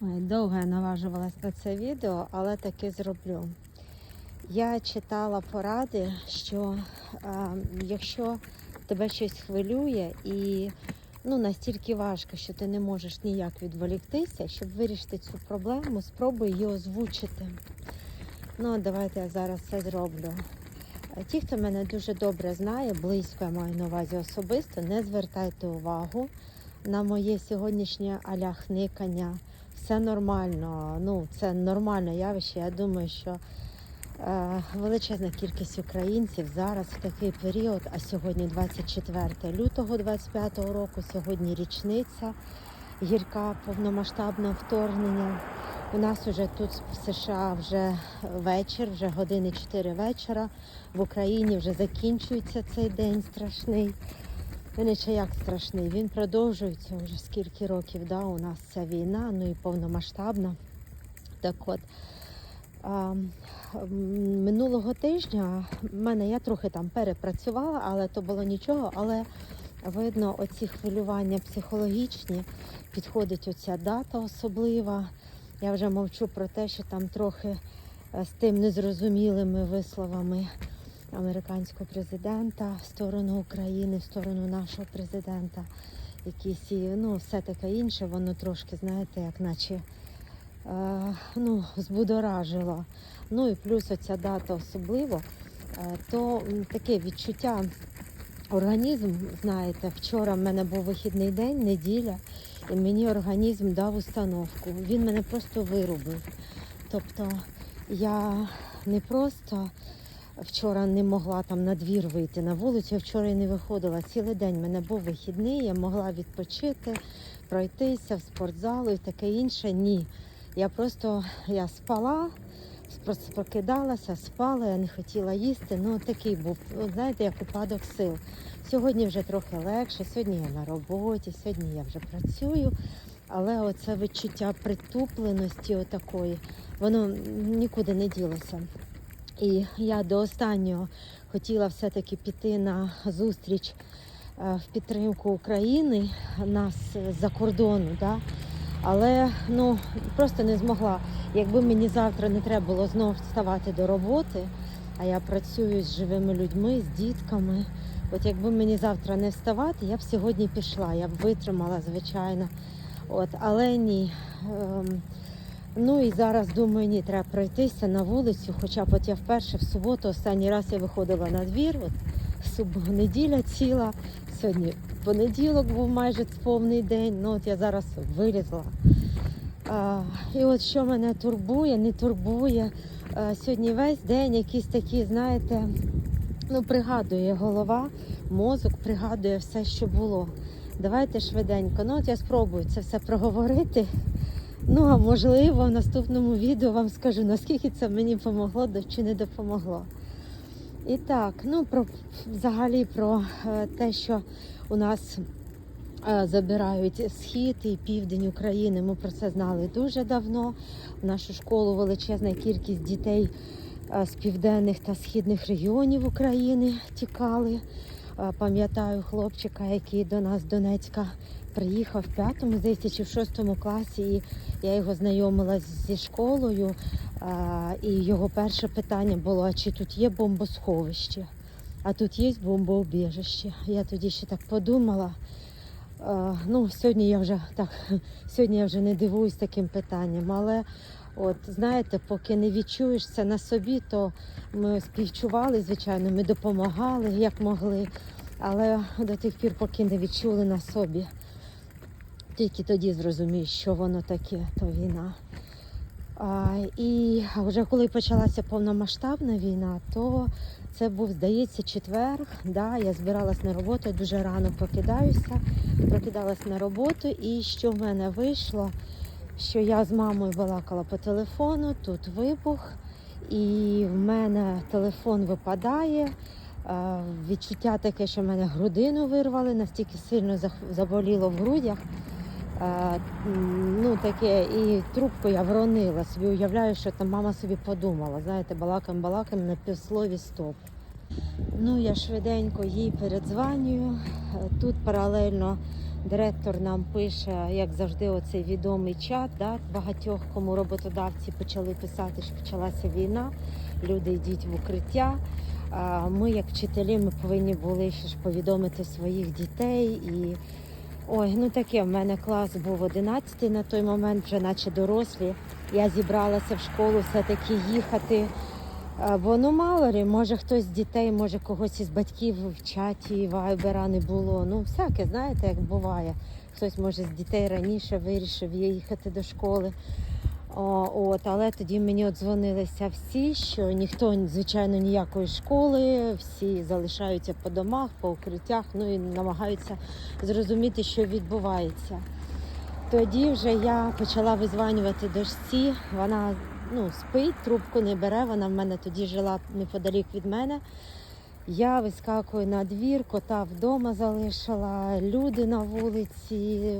Довго я наважувалась на це відео, але таки зроблю. Я читала поради, що е, якщо тебе щось хвилює і ну, настільки важко, що ти не можеш ніяк відволіктися, щоб вирішити цю проблему, спробуй її озвучити. Ну, давайте я зараз це зроблю. Е, Ті, хто мене дуже добре знає, близько я маю на увазі особисто, не звертайте увагу на моє сьогоднішнє аля хникання. Все нормально. Ну, це нормальне явище. Я думаю, що е, величезна кількість українців зараз в такий період, а сьогодні 24 лютого 25 року, сьогодні річниця гірка повномасштабного вторгнення. У нас вже тут в США вже вечір, вже години 4 вечора. В Україні вже закінчується цей день страшний. Він ще як страшний. Він продовжується вже скільки років. Да, у нас ця війна, ну і повномасштабна. Так от а, минулого тижня в мене я трохи там перепрацювала, але то було нічого. Але видно, оці хвилювання психологічні, підходить оця дата особлива. Я вже мовчу про те, що там трохи е, з тим незрозумілими висловами американського президента в сторону України, в сторону нашого президента. Якісь ну, все таке інше, воно трошки, знаєте, як наче е, ну, збудоражило. Ну і плюс оця дата особливо, е, то таке відчуття, організм, знаєте, вчора в мене був вихідний день, неділя, і мені організм дав установку. Він мене просто вирубив. Тобто я не просто вчора не могла там на двір вийти на вулицю, я вчора і не виходила. Цілий день в мене був вихідний, я могла відпочити, пройтися в спортзал і таке інше. Ні. Я просто я спала, просто прокидалася, спала, я не хотіла їсти. Ну такий був, знаєте, як упадок сил. Сьогодні вже трохи легше, сьогодні я на роботі, сьогодні я вже працюю. Але оце відчуття притупленості отакої, воно нікуди не ділося. І я до останнього хотіла все-таки піти на зустріч е, в підтримку України, нас за кордону, да? але ну, просто не змогла. Якби мені завтра не треба було знов вставати до роботи, а я працюю з живими людьми, з дітками. От якби мені завтра не вставати, я б сьогодні пішла, я б витримала, звичайно. От, але ні. Ем, Ну і зараз думаю, ні, треба пройтися на вулицю. Хоча б от я вперше в суботу, останній раз я виходила на двір, от суб- неділя ціла. Сьогодні понеділок був майже повний день. Ну от я зараз вилізла. А, і от що мене турбує, не турбує. А, сьогодні весь день якісь такі, знаєте, ну пригадує голова, мозок пригадує все, що було. Давайте швиденько. Ну от я спробую це все проговорити. Ну, а можливо, в наступному відео вам скажу, наскільки це мені допомогло чи не допомогло. І так, ну про взагалі про е, те, що у нас е, забирають схід і південь України. Ми про це знали дуже давно. В нашу школу величезна кількість дітей е, з південних та східних регіонів України тікали. Е, Пам'ятаю хлопчика, який до нас з Донецька приїхав в п'ятому, здається, чи в шостому класі. І я його знайомила зі школою. І його перше питання було: а чи тут є бомбосховище? А тут є бомбоубіжище. Я тоді ще так подумала. Ну, сьогодні я вже так, сьогодні я вже не дивуюсь таким питанням, але от знаєте, поки не відчуєш це на собі, то ми співчували, звичайно, ми допомагали як могли. Але до тих пір, поки не відчули на собі, тільки тоді зрозумієш, що воно таке, то війна. А, і вже коли почалася повномасштабна війна, то це був, здається, четвер. Да, я збиралась на роботу, дуже рано прокидаюся, прокидалась на роботу, і що в мене вийшло, що я з мамою балакала по телефону, тут вибух, і в мене телефон випадає. Е, Відчуття таке, що в мене грудину вирвали, настільки сильно заболіло в грудях. Е, Ну, таке, і трубку я вронила. Собі уявляю, що там мама собі подумала. Знаєте, балакам балакам на півслові стоп. Ну, я швиденько їй передзванюю. Е, Тут паралельно Директор нам пише, як завжди, оцей відомий чат. Да? Багатьох кому роботодавці почали писати, що почалася війна. Люди йдіть в укриття. Ми, як вчителі, ми повинні були ще ж повідомити своїх дітей. І ой, ну таке, в мене клас був 11 на той момент, вже наче дорослі. Я зібралася в школу все-таки їхати. Бо ну мало ли, може хтось з дітей, може когось із батьків в чаті вайбера не було. Ну, всяке, знаєте, як буває. Хтось може з дітей раніше вирішив їхати до школи. О, от, але тоді мені дзвонилися всі, що ніхто, звичайно, ніякої школи, всі залишаються по домах, по укриттях, ну і намагаються зрозуміти, що відбувається. Тоді вже я почала визванювати дочці. Вона ну, спить, трубку не бере. Вона в мене тоді жила неподалік від мене. Я вискакую на двір, кота вдома залишила, люди на вулиці.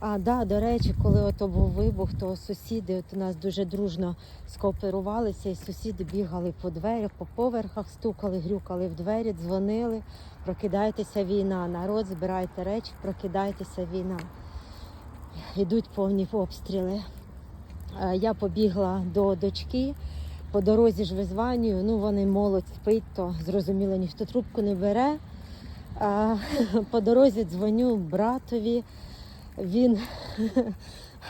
А да, до речі, коли ото був вибух, то сусіди от у нас дуже дружно скооперувалися, і сусіди бігали по дверях, по поверхах, стукали, грюкали в двері, дзвонили. Прокидайтеся війна, народ, збирайте речі, прокидайтеся війна. Йдуть повні обстріли. Е, Я побігла до дочки. По дорозі ж визванюю, ну вони молодь спить, то зрозуміло, ніхто трубку не бере. По дорозі дзвоню братові. Він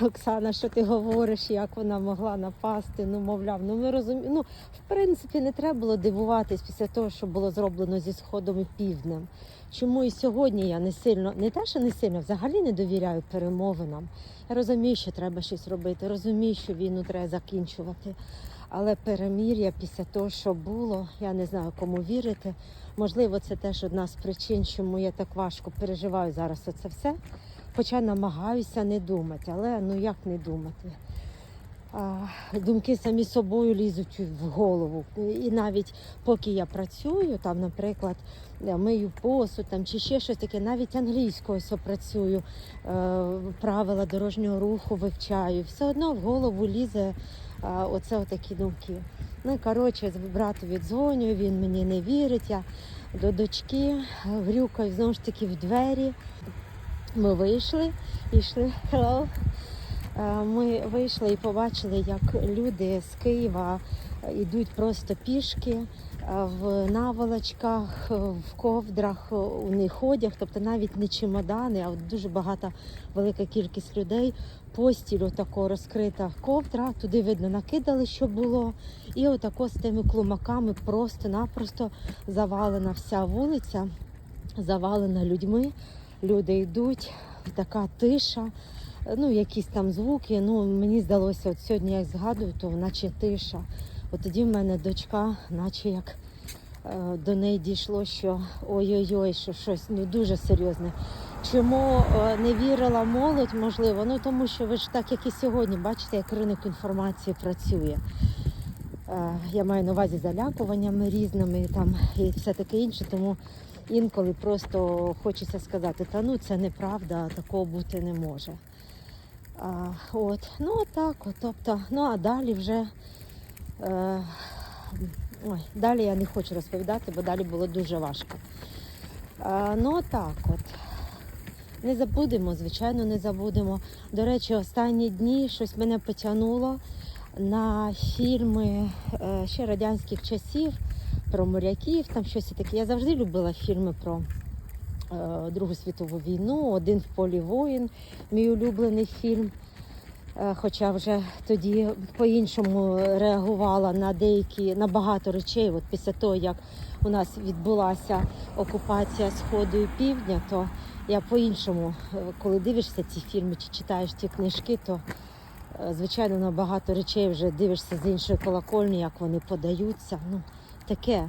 Оксана, що ти говориш, як вона могла напасти? Ну, мовляв, ну ми розуміємо. Ну, в принципі, не треба було дивуватись після того, що було зроблено зі сходом і півднем. Чому і сьогодні я не сильно, не те, що не сильно, взагалі не довіряю перемовинам. Я розумію, що треба щось робити, розумію, що війну треба закінчувати. Але перемір'я після того, що було, я не знаю, кому вірити. Можливо, це теж одна з причин, чому я так важко переживаю зараз оце все. Хоча намагаюся не думати, але ну як не думати? Думки самі собою лізуть в голову. І навіть поки я працюю, там, наприклад, мию посуд там, чи ще щось таке, навіть англійською ось працюю, е, правила дорожнього руху вивчаю. Все одно в голову лізе е, оце отакі думки. Ну, коротше, з братові дзвоню, він мені не вірить. Я до дочки грюкаю знову ж таки в двері. Ми вийшли, йшли. Е, Ми вийшли і побачили, як люди з Києва йдуть просто пішки е, в наволочках, в ковдрах, у них одяг, тобто навіть не чемодани, а дуже багата велика кількість людей. Постіль отако розкрита ковдра, туди видно накидали, що було. І отако з тими клумаками просто-напросто завалена вся вулиця, завалена людьми. Люди йдуть, така тиша, ну якісь там звуки. Ну мені здалося, от сьогодні як згадую, то наче тиша. От тоді в мене дочка, наче як е, до неї дійшло, що ой-ой-ой, що щось ну дуже серйозне. Чому е, не вірила молодь, можливо? Ну тому що ви ж так, як і сьогодні, бачите, як ринок інформації працює. Е, Я маю на увазі залякуваннями різними там і все таке інше, тому інколи просто хочеться сказати, та ну це неправда, такого бути не може. А, от, ну так, от, тобто, ну а далі вже е, ой, далі я не хочу розповідати, бо далі було дуже важко. А, ну так от. Не забудемо, звичайно, не забудемо. До речі, останні дні щось мене потягнуло на фільми е, ще радянських часів про моряків, там щось таке. Я завжди любила фільми про е, Другу світову війну, один в полі воїн, мій улюблений фільм. Е, Хоча вже тоді по-іншому реагувала на деякі на багато речей. От після того, як у нас відбулася окупація Сходу і Півдня, то я по-іншому, е, коли дивишся ці фільми чи читаєш ці книжки, то е, звичайно на багато речей вже дивишся з іншої колокольні, як вони подаються. Ну, таке.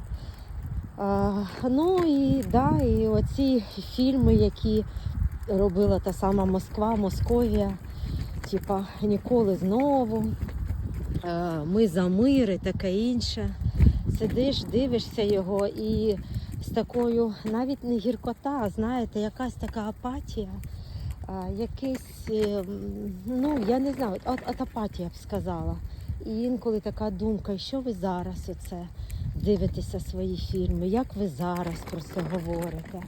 Ну і да, і оці фільми, які робила та сама Москва, Московія, типа ніколи знову. Ми за мир і таке інше. Сидиш, дивишся його і з такою навіть не гіркота, а знаєте, якась така апатія. Якийсь, е, ну я не знаю, от, от апатія б сказала. І інколи така думка, що ви зараз оце дивитеся свої фільми, як ви зараз про це говорите?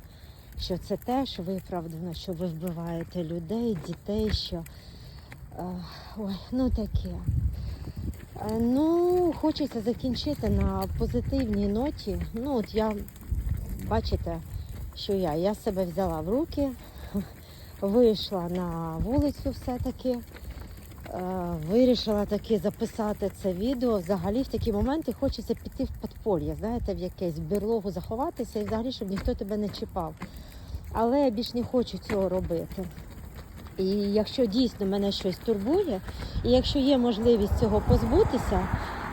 що це теж виправдано, що ви вбиваєте людей, дітей, що е, ой, ну таке. Е, Ну, хочеться закінчити на позитивній ноті. Ну, от я, бачите, що я, я себе взяла в руки, вийшла на вулицю все-таки, вирішила таки записати це відео. Взагалі в такі моменти хочеться піти в подполье, знаєте, в якесь берлогу заховатися і взагалі, щоб ніхто тебе не чіпав. Але я більш не хочу цього робити. І якщо дійсно мене щось турбує, і якщо є можливість цього позбутися,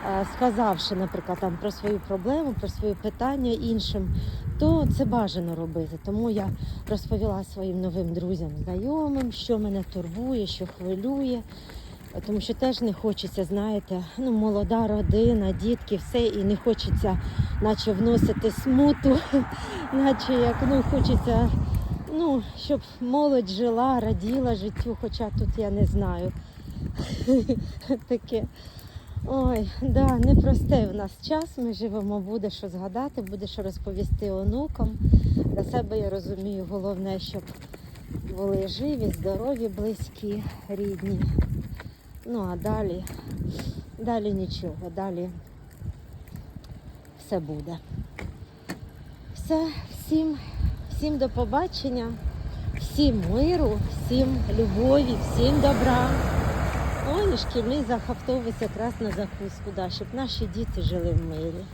е, сказавши, наприклад, там про свою проблему, про свої питання іншим, то це бажано робити. Тому я розповіла своїм новим друзям, знайомим, що мене турбує, що хвилює. Тому що теж не хочеться, знаєте, ну, молода родина, дітки, все, і не хочеться, наче вносити смуту, наче як ну, хочеться, ну, щоб молодь жила, раділа життю, хоча тут я не знаю. Таке. Ой, да, непростий в нас час. Ми живемо, буде що згадати, буде що розповісти онукам. Для себе я розумію, головне, щоб були живі, здорові, близькі, рідні. Ну а далі, далі нічого, далі все буде. Все, всім, всім до побачення, всім миру, всім любові, всім добра. Ой, шкільний автобус якраз на закуску, да, щоб наші діти жили в мирі.